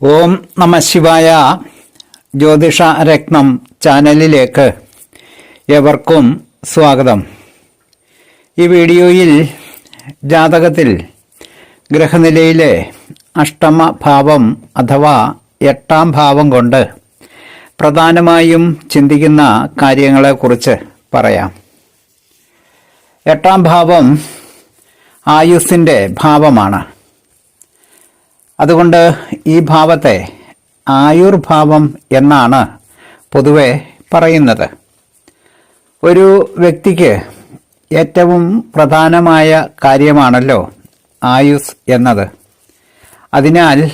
ഓം നമ ശിവായ ജ്യോതിഷ രത്നം ചാനലിലേക്ക് എവർക്കും സ്വാഗതം. ഈ വീഡിയോയിൽ ജാതകത്തിൽ ഗ്രഹനിലയിലെ അഷ്ടമ ഭാവം അഥവാ എട്ടാം ഭാവം കൊണ്ട് പ്രധാനമായും ചിന്തിക്കുന്ന കാര്യങ്ങളെക്കുറിച്ച് പറയാം. എട്ടാം ഭാവം ആയുസ്സിന്റെ ഭാവമാണ്. അതുകൊണ്ട് ഈ ഭാവത്തെ ആയുർഭാവം എന്നാണ് പൊതുവെ പറയുന്നത്. ഒരു വ്യക്തിക്ക് ഏറ്റവും പ്രധാനമായ കാര്യമാണല്ലോ ആയുസ് എന്നത്. അതിനാൽ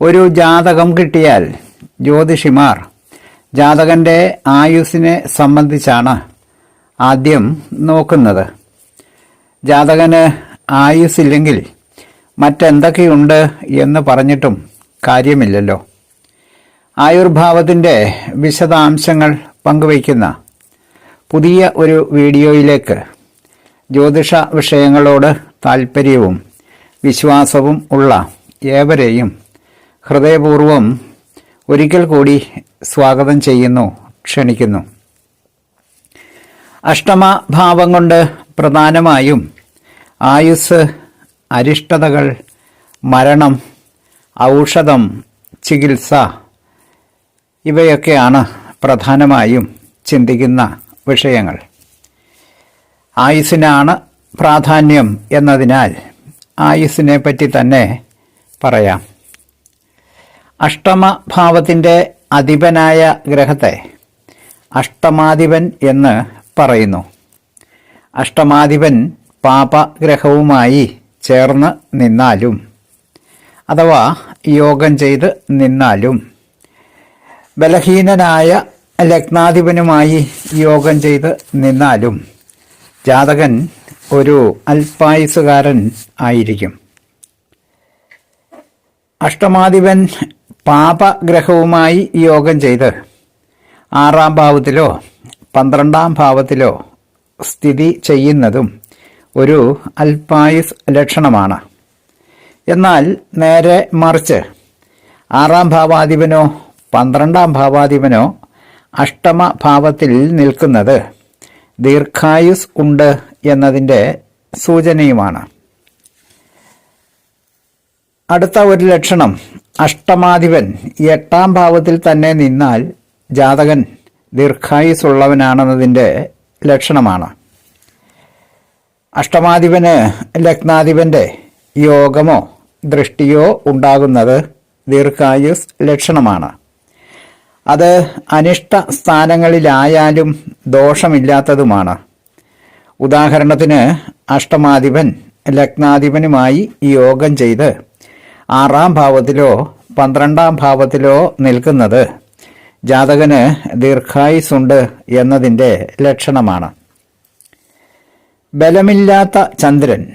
ഒരു ജാതകം കിട്ടിയാൽ ജ്യോതിഷിമാർ ജാതകന്റെ ആയുസ്സിനെ സംബന്ധിച്ചാണ് ആദ്യം നോക്കുന്നത്. ജാതകന് ആയുസ്സില്ലെങ്കിൽ മറ്റെന്തൊക്കെയുണ്ട് എന്ന് പറഞ്ഞിട്ടും കാര്യമില്ലല്ലോ. ആയുർഭാവത്തിന്റെ വിശദാംശങ്ങൾ പങ്കുവയ്ക്കുന്ന പുതിയ ഒരു വീഡിയോയിലേക്ക് ജ്യോതിഷ വിഷയങ്ങളോട് താൽപ്പര്യവും വിശ്വാസവും ഉള്ള ഏവരെയും ഹൃദയപൂർവം ഒരിക്കൽ കൂടി സ്വാഗതം ചെയ്യുന്നു ക്ഷണിക്കുന്നു. അഷ്ടമ ഭാവം കൊണ്ട് പ്രധാനമായും ആയുസ് അരിഷ്ടതകൾ മരണം ഔഷധം ചികിത്സ ഇവയൊക്കെയാണ് പ്രധാനമായും ചിന്തിക്കുന്ന വിഷയങ്ങൾ. ആയുസിനാണ് പ്രാധാന്യം എന്നതിനാൽ ആയുസ്സിനെ പറ്റി തന്നെ പറയാം. അഷ്ടമഭാവത്തിന്റെ അധിപനായ ഗ്രഹത്തെ അഷ്ടമാധിപൻ എന്ന് പറയുന്നു. അഷ്ടമാധിപൻ പാപഗ്രഹവുമായി ചേർന്ന് നിന്നാലും. അഥവാ യോഗം ചെയ്ത് നിന്നാലും. ബലഹീനനായ ലഗ്നാധിപനുമായി യോഗം ചെയ്ത് നിന്നാലും ജാതകൻ ഒരു അൽപായുസുകാരൻ ആയിരിക്കും. അഷ്ടമാധിപൻ പാപഗ്രഹവുമായി യോഗം ചെയ്ത് ആറാം ഭാവത്തിലോ പന്ത്രണ്ടാം ഭാവത്തിലോ സ്ഥിതി ചെയ്യുന്നതും ഒരു അൽപായുസ് ലക്ഷണമാണ്. എന്നാൽ നേരെ മറിച്ച് ആറാം ഭാവാധിപനോ പന്ത്രണ്ടാം ഭാവാധിപനോ അഷ്ടമ ഭാവത്തിൽ നിൽക്കുന്നത് ദീർഘായുസ് ഉണ്ട് എന്നതിന്റെ സൂചനയുമാണ്. അടുത്ത ഒരു ലക്ഷണം അഷ്ടമാധിപൻ എട്ടാം ഭാവത്തിൽ തന്നെ നിന്നാൽ ജാതകൻ ദീർഘായുസുള്ളവനാണെന്നതിന്റെ ലക്ഷണമാണ്. അഷ്ടമാധിപന് ലഗ്നാധിപന്റെ യോഗമോ ദൃഷ്ടിയോ ഉണ്ടാകുന്നത് ദീർഘായുസ് ലക്ഷണമാണ്. അത് അനിഷ്ട സ്ഥാനങ്ങളിലായാലും ദോഷമില്ലാത്തതുമാണ്. ഉദാഹരണത്തിന് അഷ്ടമാധിപൻ ലഗ്നാധിപനുമായി യോഗം ചെയ്ത് ആറാം ഭാവത്തിലോ പന്ത്രണ്ടാം ഭാവത്തിലോ നിൽക്കുന്നത് ജാതകന് ദീർഘായുസുണ്ട് എന്നതിന്റെ ലക്ഷണമാണ്. ബലമില്ലാത്ത ചന്ദ്രൻ.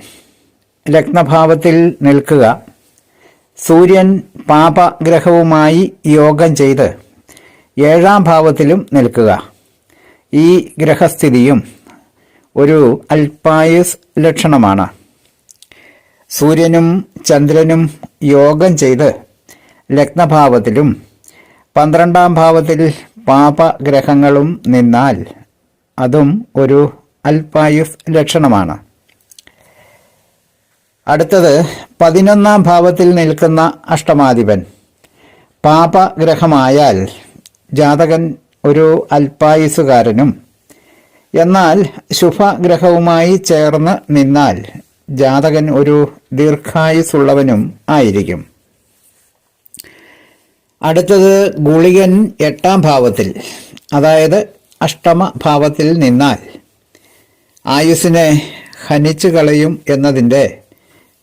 ലഗ്നഭാവത്തിൽ നിൽക്കുക. സൂര്യൻ പാപഗ്രഹവുമായി യോഗം ചെയ്ത് ഏഴാം ഭാവത്തിലും നിൽക്കുക. ഈ ഗ്രഹസ്ഥിതിയും ഒരു അൽപായുസ് ലക്ഷണമാണ്. സൂര്യനും ചന്ദ്രനും യോഗം ചെയ്ത് ലഗ്നഭാവത്തിലും പന്ത്രണ്ടാം ഭാവത്തിൽ പാപഗ്രഹങ്ങളും നിന്നാൽ അതും ഒരു അൽപായുസ് ലക്ഷണമാണ്. അടുത്തത് പതിനൊന്നാം ഭാവത്തിൽ നിൽക്കുന്ന അഷ്ടമാധിപൻ. പാപഗ്രഹമായാൽ ജാതകൻ ഒരു അൽപായുസുകാരനും. എന്നാൽ ശുഭഗ്രഹവുമായി ചേർന്ന് നിന്നാൽ ജാതകൻ ഒരു ദീർഘായുസുള്ളവനും ആയിരിക്കും. അടുത്തത് ഗുളികൻ എട്ടാം ഭാവത്തിൽ അതായത് അഷ്ടമ ഭാവത്തിൽ നിന്നാൽ ആയുസ്സിനെ ഹനിച്ചു കളയും എന്നതിന്റെ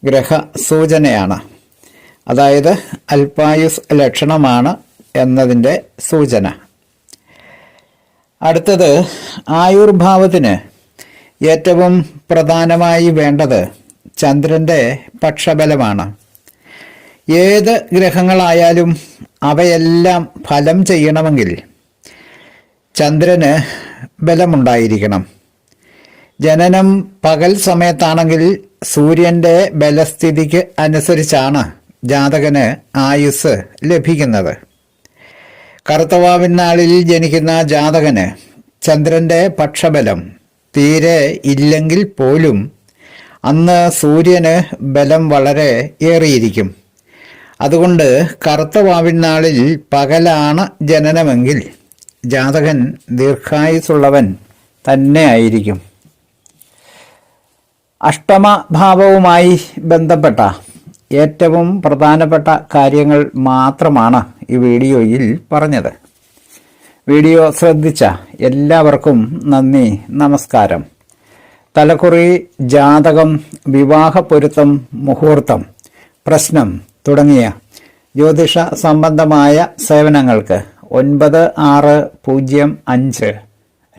ഗ്രഹ സൂചനയാണ് അതായത് അൽപായുസ് ലക്ഷണമാണ് എന്നതിന്റെ സൂചന. അടുത്തത് ആയുർഭാവത്തിന് ഏറ്റവും പ്രധാനമായി വേണ്ടത് ചന്ദ്രന്റെ പക്ഷബലമാണ്. ഏത് ഗ്രഹങ്ങളായാലും അവയെല്ലാം ഫലം ചെയ്യണമെങ്കിൽ ചന്ദ്രന് ബലമുണ്ടായിരിക്കണം. ജനനം പകൽ സമയത്താണെങ്കിൽ സൂര്യന്റെ ബലസ്ഥിതിക്ക് അനുസരിച്ചാണ് ജാതകന് ആയുസ് ലഭിക്കുന്നത്. കറുത്തവാവിൻ നാളിൽ ജനിക്കുന്ന ജാതകന് ചന്ദ്രന്റെ പക്ഷബലം തീരെ ഇല്ലെങ്കിൽ പോലും അന്ന് സൂര്യന് ബലം വളരെ ഏറിയിരിക്കും. അതുകൊണ്ട് കറുത്ത വാവിനാളിൽ പകലാണ് ജനനമെങ്കിൽ ജാതകൻ ദീർഘായുസുള്ളവൻ തന്നെ ആയിരിക്കും. അഷ്ടമഭാവവുമായി ബന്ധപ്പെട്ട ഏറ്റവും പ്രധാനപ്പെട്ട കാര്യങ്ങൾ മാത്രമാണ് ഈ വീഡിയോയിൽ പറഞ്ഞത്. വീഡിയോ ശ്രദ്ധിച്ച എല്ലാവർക്കും നന്ദി നമസ്കാരം. തലക്കുറി ജാതകം വിവാഹ പൊരുത്തം മുഹൂർത്തം പ്രശ്നം തുടങ്ങിയ ജ്യോതിഷ സംബന്ധമായ സേവനങ്ങൾക്ക് ഒൻപത് ആറ് പൂജ്യം അഞ്ച്